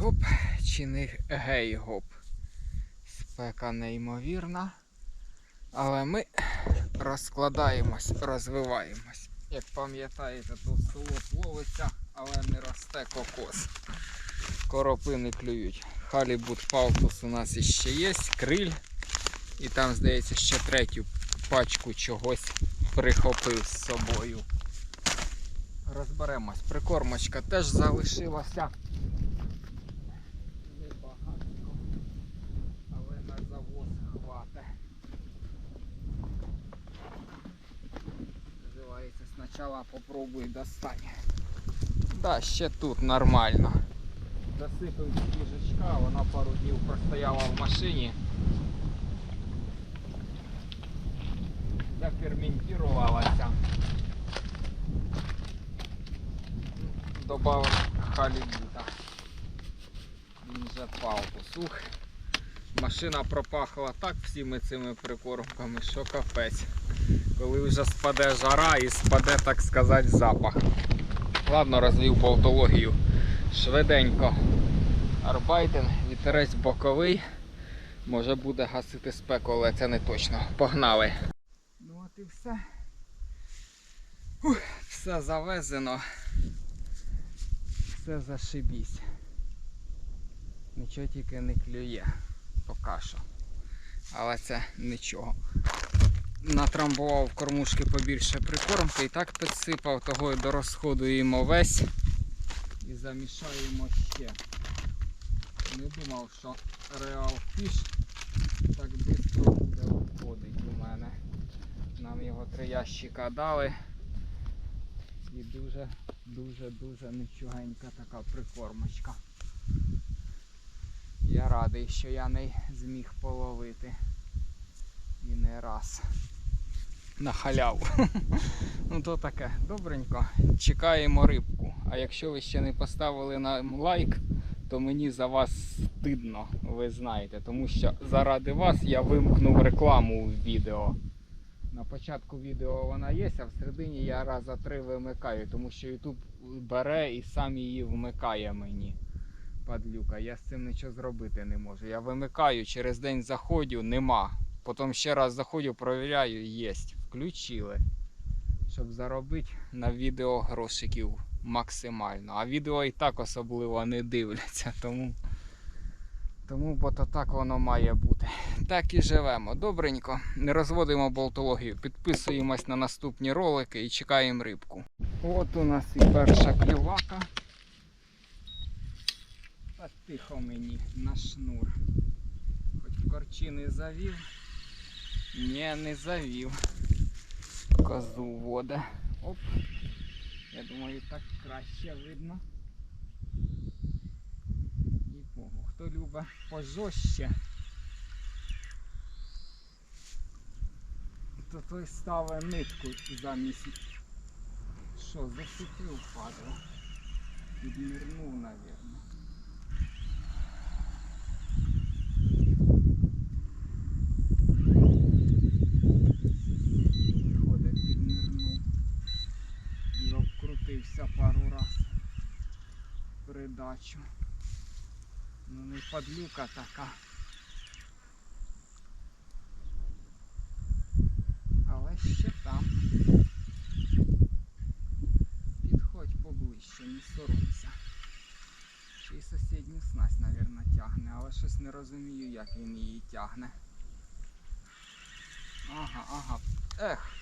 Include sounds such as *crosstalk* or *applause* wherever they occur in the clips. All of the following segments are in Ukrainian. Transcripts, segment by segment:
гоп чи не гей гоп. Спека неймовірна. Але ми розкладаємось, розвиваємось. Як пам'ятаєте, товстолоб ловиться, але не росте кокос. Коропи клюють. Халібут палтус у нас іще є, криль. І там, здається, ще третю пачку чогось прихопив з собою. Розберемось. Прикормочка теж залишилася. Небагатько. Але на завоз хвате. Спочатку попробуй достань. Да, ще тут нормально. Засипав свіжачка, вона пару днів простояла в машині. Заферментувалася. Добавив халібута. Він же палтус. Ух. Машина пропахла так всіми цими прикормками, що капець. Коли вже спаде жара і спаде, так сказати, запах. Ладно, розвів полтологію. Швиденько. Арбайтен, вітерець боковий. Може буде гасити спеку, але це не точно. Погнали. Ну от і все. Ух, все завезено. Все зашибісь. Нічого тільки не клює. Поки що. Але це нічого. Натрамбував кормушки побільше прикормки і так підсипав, того й дорозходуємо весь і замішаємо ще. Не думав, що Real Fish так швидко буде виходить у мене. Нам його три ящика дали. І дуже, дуже, дуже нічогенька така прикормочка. Я радий, що я не зміг половити. І не раз. На халяву. *laughs* ну то таке, добренько. Чекаємо рибку. А якщо ви ще не поставили нам лайк, то мені за вас стидно, ви знаєте. Тому що заради вас я вимкнув рекламу в відео. На початку відео вона є, а всередині я раза три вимикаю, тому що YouTube бере і сам її вмикає мені. Падлюка, я з цим нічого зробити не можу. Я вимикаю, через день заходю, нема. Потім ще раз заходжу, провіряю, єсть. Включили. Щоб заробити на відео грошиків максимально. А відео і так особливо не дивляться, *laughs* тому. Тому бо то так воно має бути. Так і живемо. Добренько. Не розводимо болтологію. Підписуємось на наступні ролики і чекаємо рибку. От у нас і перша клювака. Та тихо мені на шнур. Хоч корчі не завів. Ні, не завів. Козу вода. Оп. Я думаю, так краще видно. І Богу. Хто любить пожорстче, то той ставить нитку замість. Що, засипив падало? Піднирнув, напевно. Виходить, піднирнув. І обкрутився пару раз. Придачу. Ну не падлюка така. Але ще там. Підходь поближче, не соромся. Ще й сусідню снасть, мабуть, тягне, але щось не розумію, як він її тягне. Ага, ага. Ех.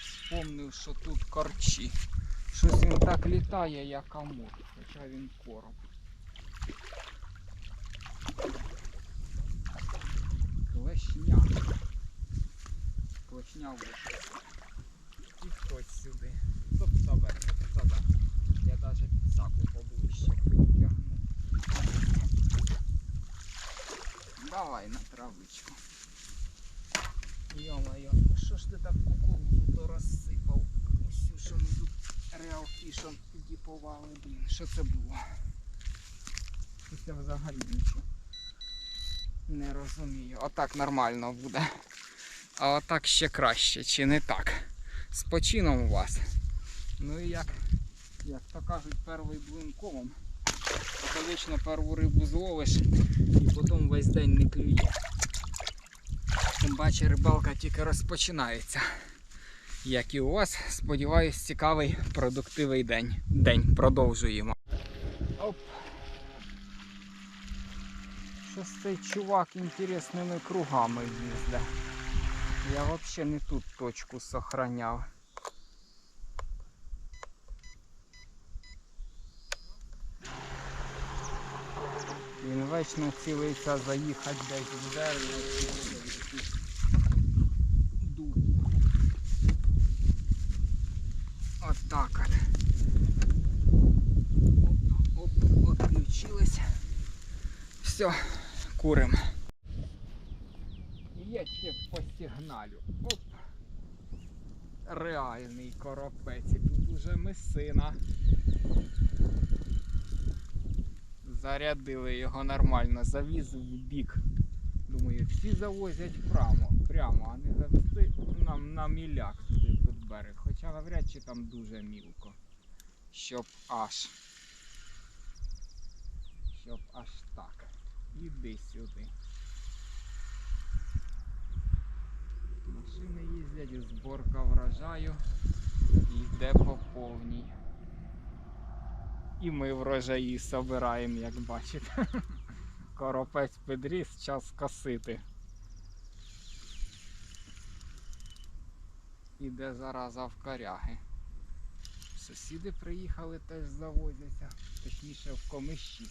Вспомнив, що тут корчі. Щось він так літає, як амур, хоча він короб. Клешня. Клешня вийшла. Підходь сюди. Стоп тебе, стоп тебе. Я навіть підсаку поближче підтягну. Давай на травичку. Йо-моє, що ж ти так кукурузу то розсипав? Усю, що ми тут реалфішом діповали, блін. Що це було? Це взагалі нічого. Не розумію. Отак нормально буде. А отак ще краще, чи не так? З почином у вас. Ну і як, як то кажуть, перший блинковом. що перву рибу зловиш і потім весь день не клює. Тим паче рибалка тільки розпочинається. Як і у вас, сподіваюсь, цікавий продуктивий день. День продовжуємо. Оп. Щось цей чувак інтересними кругами їздить. Я взагалі не тут точку сохраняв. Він вечно цілиться заїхати десь в дерево. чи в якийсь дуб. От так от. Оп, оп, отключились. Все, курим. Я ще по сигналю. Оп. Реальний коропець. І тут уже месина. Зарядили його нормально, завіз в бік. Думаю, всі завозять прямо, прямо, а не завести нам на міляк берег. Хоча навряд чи там дуже мілко. Щоб аж. Щоб аж так. Іди сюди. Машини їздять, зборка врожаю йде по повній. І ми врожаї собираємо, як бачите. *laughs* Коропець підріс, час косити. Іде зараза в коряги. Сусіди приїхали теж завозяться, точніше в комиші.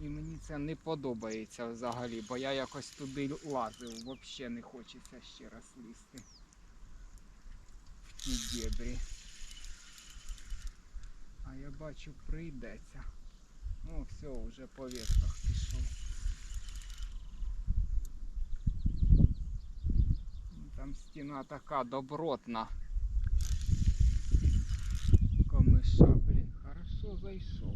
І мені це не подобається взагалі, бо я якось туди лазив, взагалі не хочеться ще раз лізти. В ті дебрі. А я бачу, прийдеться. Ну, все, вже по ветках пішов. Ну, Там стіна така добротна. Комиша, блін, хорошо зайшов.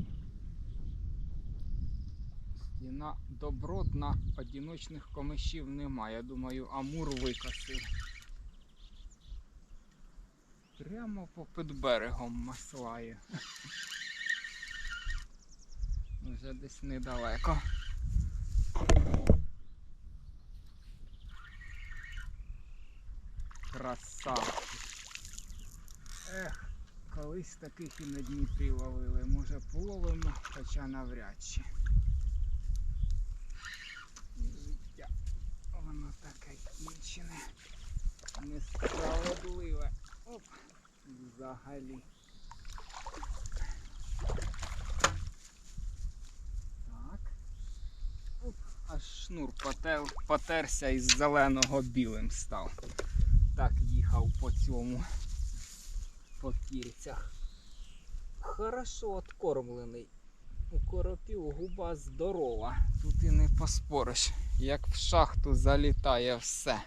Стіна добротна, одиночних комишів немає. Я думаю, Амур викосив. Прямо попід берегом маслає. Вже десь недалеко. Красавчик. Ех, колись таких і на Дніпрі ловили. Може половимо, хоча навряд чи. Життя. Воно таке кінчене. Несправедливе. Оп. Взагалі. Так. Оп, аж шнур потер, потерся із зеленого білим став. Так їхав по цьому по кільцях. Хорошо откормлений. У коропів губа здорова. Тут і не поспориш. Як в шахту залітає все.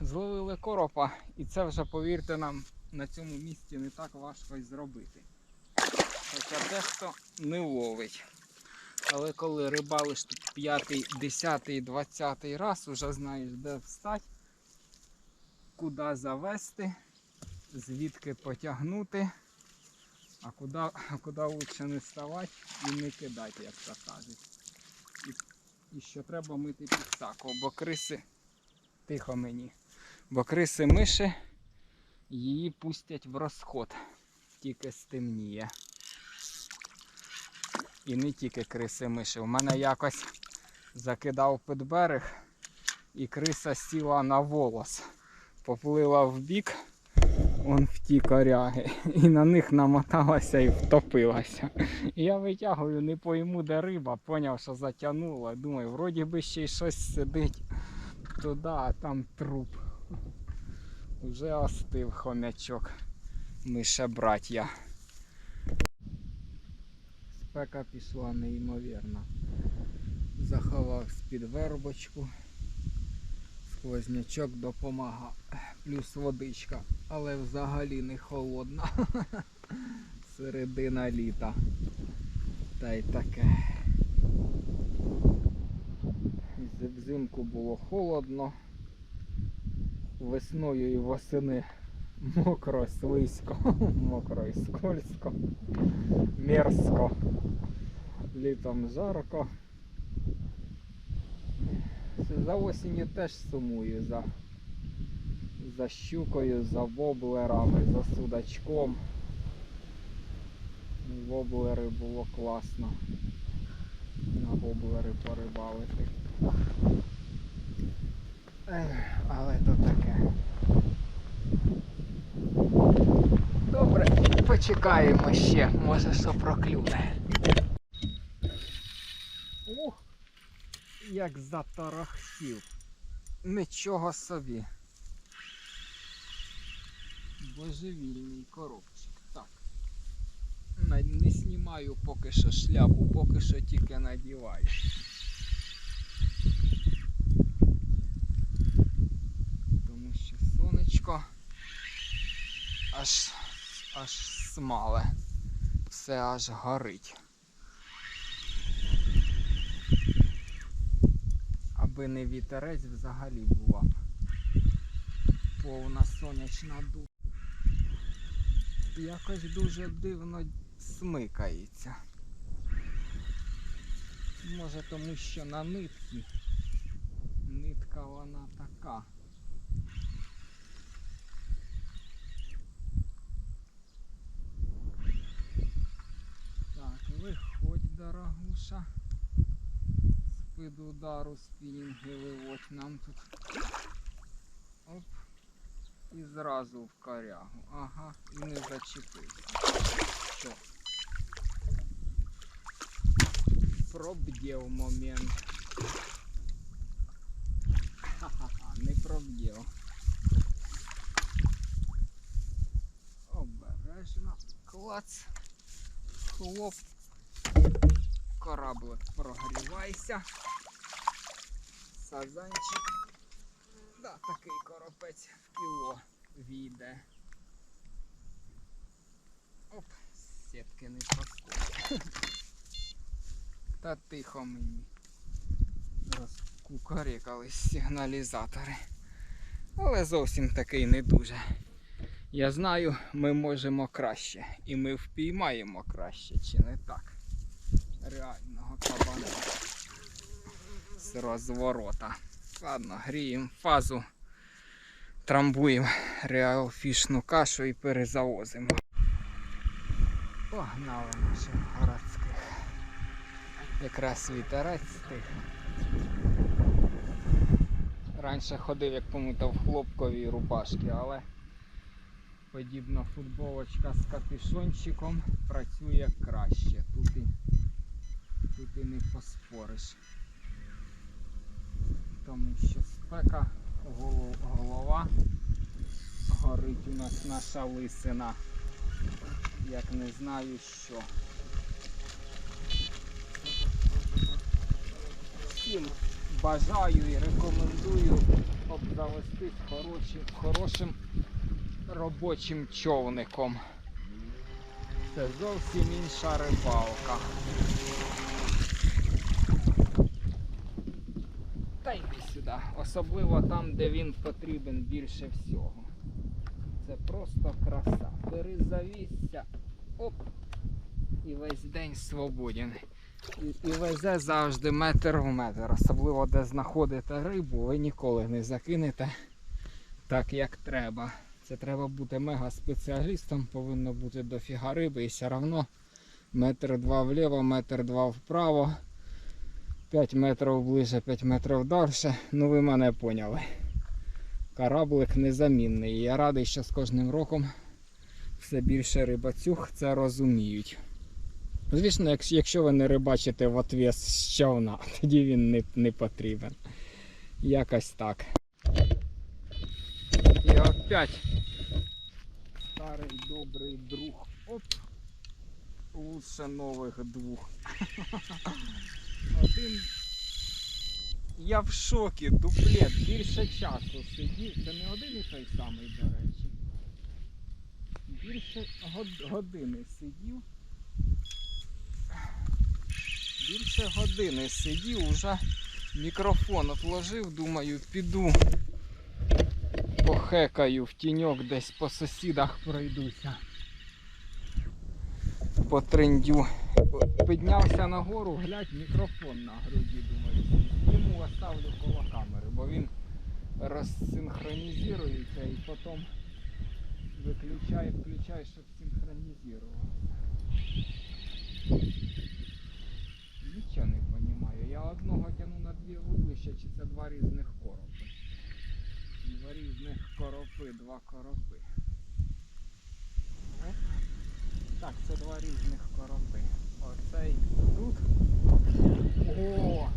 Зловили коропа, і це вже, повірте нам, на цьому місці не так важко й зробити. Хоча дехто не ловить. Але коли рибалиш тут п'ятий, десятий, двадцятий раз, вже знаєш, де встати, куди завести, звідки потягнути, а куди, куди лучше не вставати і не кидати, як то кажуть. І, і що треба мити підсаку, бо криси тихо мені. Бо криси миші її пустять в розход, тільки стемніє. І не тільки криси миші. У мене якось закидав під берег і криса сіла на волос. Поплила в бік, он в ті коряги. *laughs* І на них намоталася і втопилася. Я витягую, не пойму, де риба, поняв, що затягнула. Думаю, вроді би ще й щось сидить туди, а там труп. Уже остив хомячок. Мише браття. Спека пішла неймовірно. Заховав з-під вербочку. Сквознячок допомагав. Плюс водичка, але взагалі не холодна. *laughs* Середина літа. Та й таке. Взимку було холодно. Весною і восени Мокро, слизько, *laughs* мокро і скользко, мерзко. Літом жарко. За осінню теж сумую за, за щукою, за воблерами, за судачком. Воблери було класно. На воблери порибалити. Але то таке. Добре, почекаємо ще, може що проклюне. Ух, як заторохтів. Нічого собі. Божевільний коробчик. Так. Не знімаю поки що шляпу, поки що тільки надіваю. Тому що сонечко аж, аж смале. Все аж горить. Аби не вітерець взагалі була повна сонячна дух. Якось дуже дивно смикається. Може тому що на нитці. Нитка вона така. Так, виходь, дорогуша. З-під удару спінінги виводь нам тут. Оп. І зразу в корягу. Ага, і не зачепився. Що? Пробдів момент. Ха-ха-ха, не пробдів. Обережно. Клац. Хлоп. Кораблик прогрівайся. Сазанчик. Да, такий коропець в кіло війде. Оп, сітки не проскочить. Та тихо мені. Розкукарікались сигналізатори. Але зовсім такий не дуже. Я знаю, ми можемо краще. І ми впіймаємо краще, чи не так? Реального кабана. З розворота. Ладно, гріємо фазу, трамбуємо реалфішну кашу і перезавозимо. Погнали наших городських. Якраз вітерець стих. Раніше ходив, як помітав, в хлопковій рубашці, але подібна футболочка з капюшончиком працює краще. Тут і, тут і не поспориш тому що спека, голова горить у нас наша лисина. Як не знаю що. Всім бажаю і рекомендую обзавестись хорошим, хорошим робочим човником. Це зовсім інша рибалка. Та йди сюди. Особливо там, де він потрібен більше всього. Це просто краса. Бери завісся, оп, і весь день свободен. І, і везе завжди метр в метр. Особливо де знаходите рибу, ви ніколи не закинете так, як треба. Це треба бути мега спеціалістом, повинно бути дофіга риби і все одно метр два вліво, метр два вправо. 5 метрів ближче, 5 метрів далі. Ну ви мене поняли. Кораблик незамінний. Я радий, що з кожним роком все більше рибацюг це розуміють. Звісно, якщо, ви не рибачите в отвес з човна, *laughs* тоді він не, не потрібен. Якось так. І опять старий добрий друг. Оп. Лучше нових двох. *laughs* Один. Я в шокі, дуплет, більше часу сидів. Це не один і той самий, до речі. Більше год- години сидів. Більше години сидів, уже мікрофон отложив, думаю, піду. Похекаю в тіньок десь по сусідах пройдуся. Потрендю. Піднявся нагору, глядь, мікрофон на груді, думаю. Йому оставлю коло камери, бо він розсинхронізується і потім виключає, включає, щоб синхронізував. Нічого не розумію. Я одного тяну на дві вуглища, чи це два різних коропи. Два різних коропи, два коропи. Так, це два різних коропи. Оцей тут. О!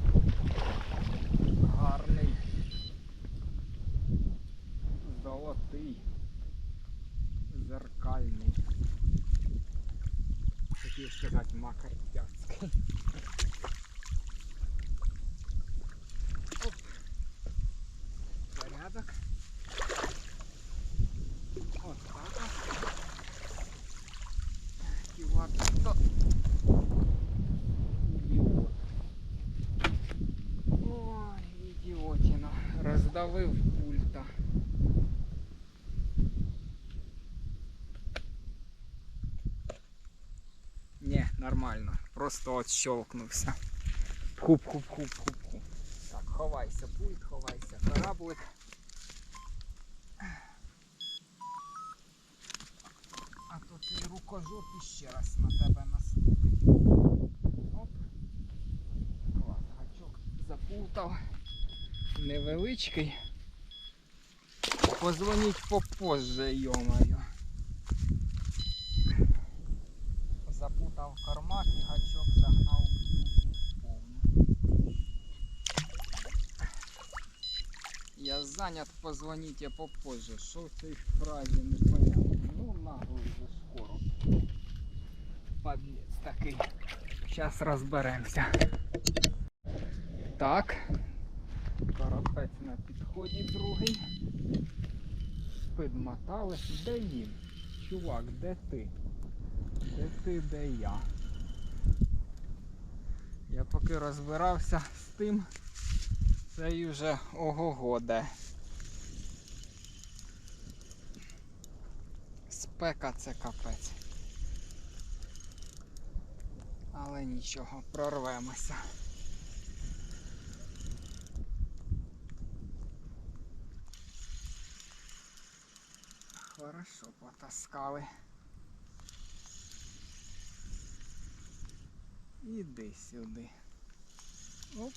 Гарний. Золотий. Зеркальний. Хотів сказати макартяцький. Роздавив пульта. Не, нормально. Просто от щелкнувся. Хуп-хуп-хуп-хуп-хуп. Так, ховайся, пульт, ховайся, кораблик. А то ти рукожоп іще раз на тебе наступить. Оп. Клас, гачок запутав. Невеличкий. Позвоніть попозже, йомаю. Запутав кармак і гачок загнав повну. Я занят, позвоните попозже. Що в цій фразі непонятно. Ну нахуй вже скоро. Подлец такий. Зараз розберемося. Так. Карапець на підході другий. Підмотали. Де він? Чувак, де ти? Де ти, де я? Я поки розбирався з тим, цей вже ого-го де. Спека це капець. Але нічого, прорвемося. Хорошо потаскали. Іди сюди. Оп.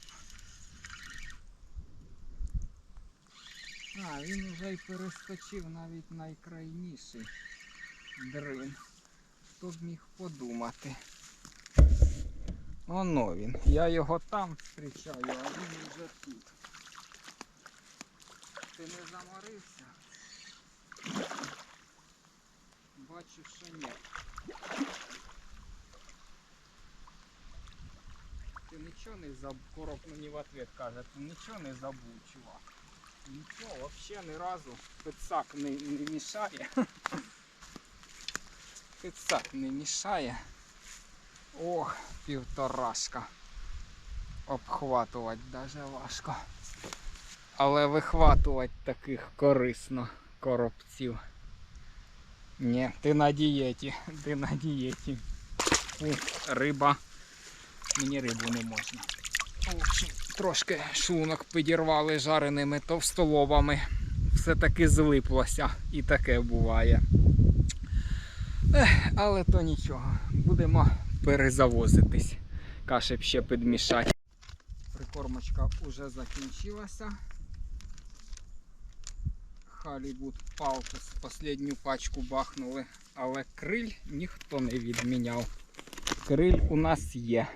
А, він вже й перескочив навіть найкрайніший дрин. Хто б міг подумати. Оно він. Я його там зустрічаю, а він вже тут. Ти не заморився? Бачу, що ні. Ти нічого не забув, короб мені в ответ каже, ти нічого не забув, чувак. Нічого, взагалі ні разу пицак не, не мішає. *laughs* Пицак не мішає. Ох, півторашка. Обхватувати даже важко. Але вихватувати таких корисно коробців. Ні, ти на дієті, *laughs* ти на дієті. Фу, риба. Мені рибу не можна. Трошки шлунок підірвали жареними товстолобами. Все-таки злиплося і таке буває. Ех, але то нічого. Будемо перезавозитись. Каші ще підмішати. Прикормочка вже закінчилася. Халібут палтус останню пачку бахнули, але криль ніхто не відміняв. Криль у нас є.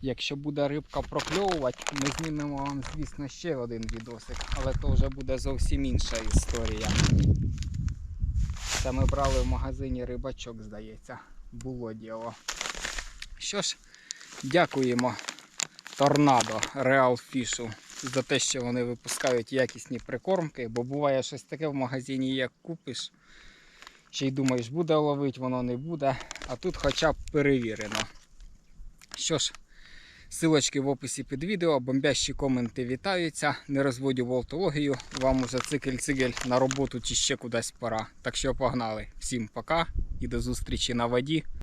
Якщо буде рибка прокльовувати, ми знімемо вам, звісно, ще один відосик, але то вже буде зовсім інша історія. Це ми брали в магазині рибачок, здається. Було діло. Що ж, дякуємо Торнадо Real Fish за те, що вони випускають якісні прикормки, бо буває щось таке в магазині, як купиш. Ще й думаєш, буде ловити, воно не буде. А тут хоча б перевірено. Що ж, Силочки в описі під відео, бомбящі коменти вітаються. Не розводю волтологію. Вам уже цикель-цигель на роботу чи ще кудись пора. Так що погнали. Всім пока і до зустрічі на воді.